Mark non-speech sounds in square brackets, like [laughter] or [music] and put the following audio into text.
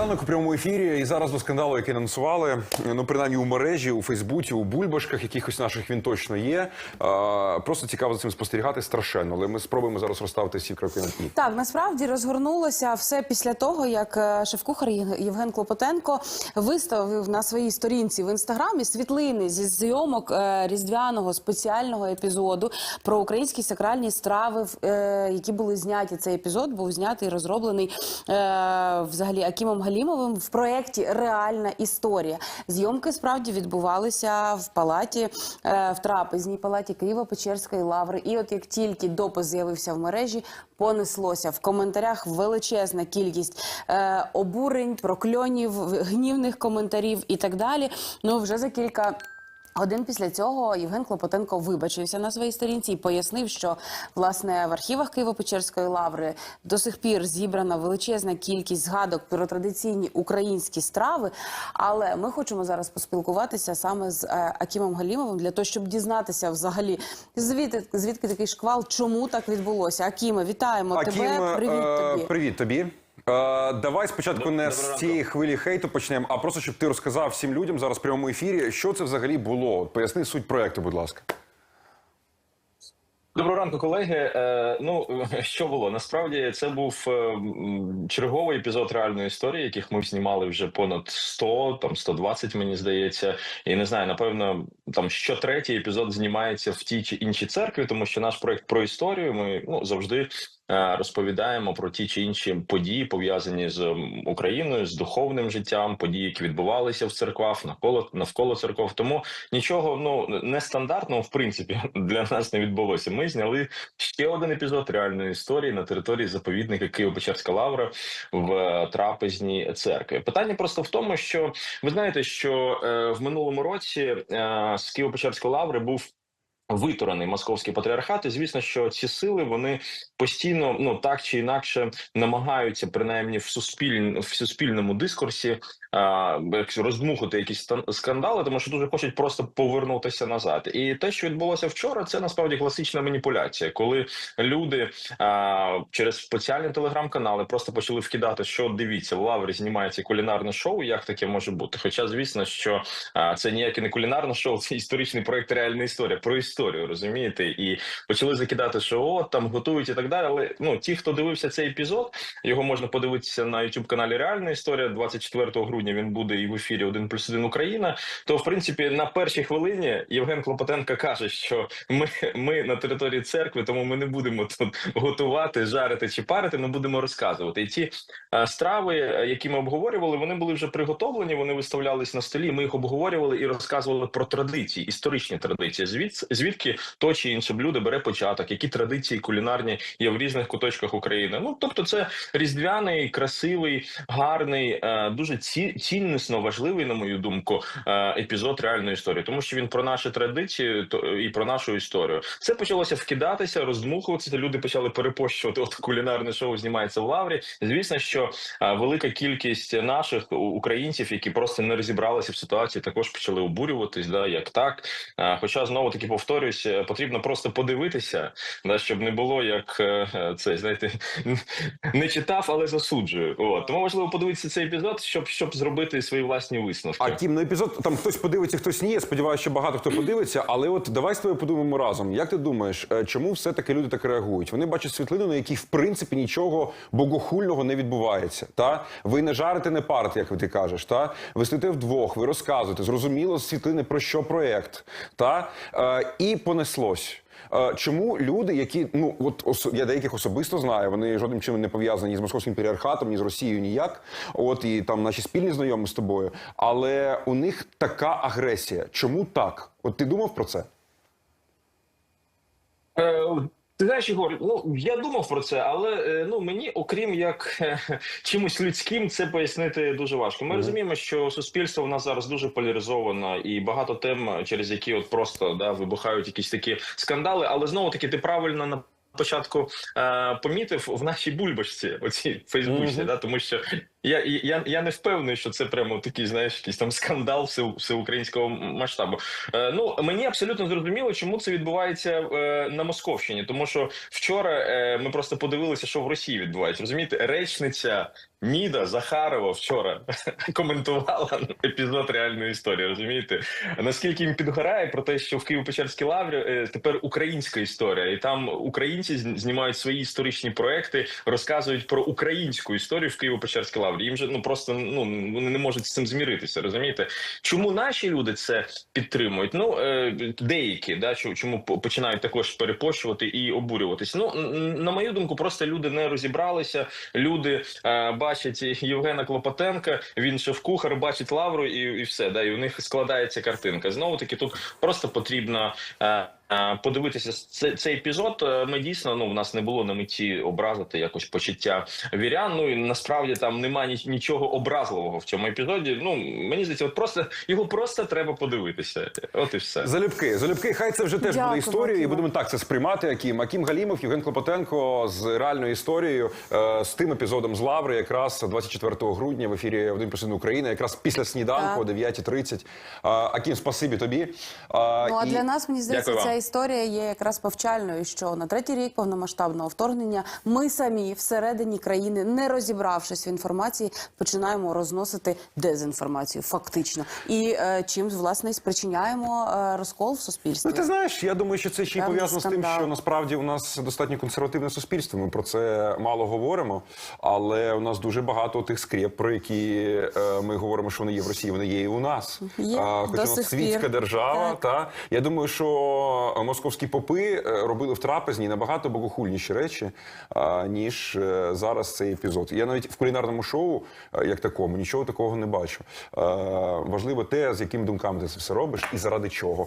Ранок у прямому ефірі і зараз до скандалу, який анонсували, ну принаймні у мережі, у Фейсбуці, у бульбашках, якихось наших він точно є. А, просто цікаво за цим спостерігати страшенно. Але ми спробуємо зараз розставити всі кроки на і. Так, насправді розгорнулося все після того, як е, шеф-кухар Євген Клопотенко виставив на своїй сторінці в інстаграмі світлини зі зйомок е, різдвяного спеціального епізоду про українські сакральні страви, е, які були зняті. Цей епізод був знятий розроблений взагалі Акімом Галімовим в проєкті Реальна історія. Зйомки справді відбувалися в палаті е, в трапезній палаті Києво-Печерської лаври. І от як тільки допис з'явився в мережі, понеслося в коментарях величезна кількість е, обурень, прокльонів, гнівних коментарів і так далі. Ну вже за кілька. Годин після цього Євген Клопотенко вибачився на своїй сторінці і пояснив, що власне в архівах Києво-Печерської лаври до сих пір зібрана величезна кількість згадок про традиційні українські страви. Але ми хочемо зараз поспілкуватися саме з е, Акімом Галімовим для того, щоб дізнатися взагалі звідки, звідки такий шквал, чому так відбулося. Акіме, вітаємо тебе. Привіт е, тобі. Привіт тобі. Е, давай спочатку не з цієї хвилі хейту почнемо, а просто щоб ти розказав всім людям зараз в прямому ефірі, що це взагалі було. Поясни суть проекту, будь ласка. Доброго ранку, колеги. Е, ну [laughs] що було? Насправді це був е, черговий епізод реальної історії, яких ми знімали вже понад 100, там 120, мені здається. І не знаю, напевно, там щотретій епізод знімається в тій чи іншій церкві, тому що наш проект про історію. Ми ну завжди розповідаємо про ті чи інші події, пов'язані з Україною, з духовним життям, події, які відбувалися в церквах, навколо навколо церков. Тому нічого ну нестандартного в принципі [laughs] для нас не відбулося. Ми зняли ще один епізод реальної історії на території заповідника Києво-Печерська лавра в е, трапезній церкві. Питання просто в тому, що ви знаєте, що е, в минулому році е, з Києво-Печерської лаври був. Витурений московський патріархат, і звісно, що ці сили вони постійно, ну так чи інакше, намагаються принаймні в суспіль... в суспільному дискурсі а, роздмухати якісь скандали, тому що дуже хочуть просто повернутися назад. І те, що відбулося вчора, це насправді класична маніпуляція, коли люди а, через спеціальні телеграм-канали просто почали вкидати, що дивіться, в лаврі знімається кулінарне шоу. Як таке може бути? Хоча, звісно, що а, це ніяке не кулінарне шоу, це історичний проект реальна історія про історію, розумієте? І почали закидати, що о, там готують і так далі. Але ну ті, хто дивився цей епізод, його можна подивитися на youtube каналі Реальна історія 24 грудня. Він буде і в ефірі «1 плюс 1 Україна. То в принципі на першій хвилині Євген Клопотенко каже, що ми, ми на території церкви, тому ми не будемо тут готувати, жарити чи парити. Ми будемо розказувати. І ті е, страви, які ми обговорювали, вони були вже приготовлені. Вони виставлялись на столі. Ми їх обговорювали і розказували про традиції, історичні традиції. Звід, звідки то чи інше блюдо бере початок, які традиції кулінарні є в різних куточках України. Ну тобто, це різдвяний, красивий, гарний, е, дуже ці, ціннісно важливий, на мою думку, е, епізод реальної історії, тому що він про наші традиції і про нашу історію. Це почалося вкидатися, роздмухуватися. Люди почали перепощувати. От кулінарне шоу знімається в лаврі. Звісно, що е, велика кількість наших українців, які просто не розібралися в ситуації, також почали обурюватись. Да, як так. Хоча знову таки повторюсь, е, потрібно просто подивитися, да, щоб не було як е, е, це, знаєте, [laughs] не читав, але засуджую. От тому важливо подивитися цей епізод, щоб щоб зробити свої власні висновки. А тім, ну епізод там хтось подивиться, хтось ні. Я сподіваюся, що багато хто подивиться. Але от давай з тобою подумаємо разом. Як ти думаєш, чому все таки люди так реагують? Вони бачать світлину, на якій в принципі нічого богохульного не відбувається. Та ви не жарите, не парите, як ти кажеш. Та ви сидите вдвох, ви розказуєте. Зрозуміло світлини про що проект. Та е, і понеслось. Е, Чому люди, які ну от я деяких особисто знаю, вони жодним чином не пов'язані з московським патріархатом, ні з Росією ніяк. От і там наші спільні знайомі з тобою. Але у них така агресія. Чому так? От ти думав про це? Ти знаєш, Ігор, ну я думав про це, але е, ну мені, окрім як е, чимось людським, це пояснити дуже важко. Ми Мгм. розуміємо, що суспільство в нас зараз дуже поляризовано, і багато тем, через які от просто да вибухають якісь такі скандали. Але знову таки, ти правильно на початку е, помітив в нашій бульбашці, оцій Фейсбуці, Мгм. да, тому що я, я, я не впевнений, що це прямо такий, знаєш, якийсь там скандал все, всеукраїнського масштабу. Е, ну мені абсолютно зрозуміло, чому це відбувається е, на Московщині, тому що вчора е, ми просто подивилися, що в Росії відбувається. Розумієте, речниця Ніда Захарова вчора [laughs] коментувала епізод реальної історії. Розумієте, наскільки їм підгорає про те, що в Києво-Печерській лаврі е, тепер українська історія, і там українці знімають свої історичні проекти, розказують про українську історію в Києво-Печерській лаврі. Їм же ну просто ну вони не можуть з цим зміритися. Розумієте, чому наші люди це підтримують? Ну е, деякі да чому- починають також перепощувати і обурюватись. Ну на мою думку, просто люди не розібралися. Люди е, бачать Євгена Клопотенка, він шеф-кухар, бачить лавру і, і все. Да, і у них складається картинка. Знову таки, тут просто потрібно. е, Подивитися цей, цей епізод. Е, Ми дійсно ну в нас не було на меті образити якось почуття вірян. Ну і насправді там немає ні- нічого образливого в цьому епізоді. Ну мені здається, от просто його просто треба подивитися. От і все. Залюбки, залюбки, хай це вже теж Дякую, буде історія, і будемо так це сприймати. Акім Акім Галімов, Євген Клопотенко з реальною історією е, з тим епізодом з Лаври, якраз 24 грудня в ефірі «Один плюс один Україна, якраз після сніданку о 9.30. А, Акім, спасибі тобі. Ну а і- для нас мені здається, ця. Історія є якраз повчальною, що на третій рік повномасштабного вторгнення ми самі всередині країни, не розібравшись в інформації, починаємо розносити дезінформацію, фактично, і е, чим власне спричиняємо е, розкол в суспільстві. Ну, ти знаєш, я думаю, що це ще й пов'язано з тим, що насправді у нас достатньо консервативне суспільство. Ми про це мало говоримо, але у нас дуже багато тих скреп, про які е, ми говоримо, що вони є в Росії, вони є і у нас. Є, А, Хоча у нас світська держава, Так. та я думаю, що московські попи е, робили в трапезні набагато богохульніші речі, ніж е, зараз цей епізод. Я навіть в кулінарному шоу, е, як такому, нічого такого не бачу. Е, Важливо те, з якими думками ти це все робиш і заради чого.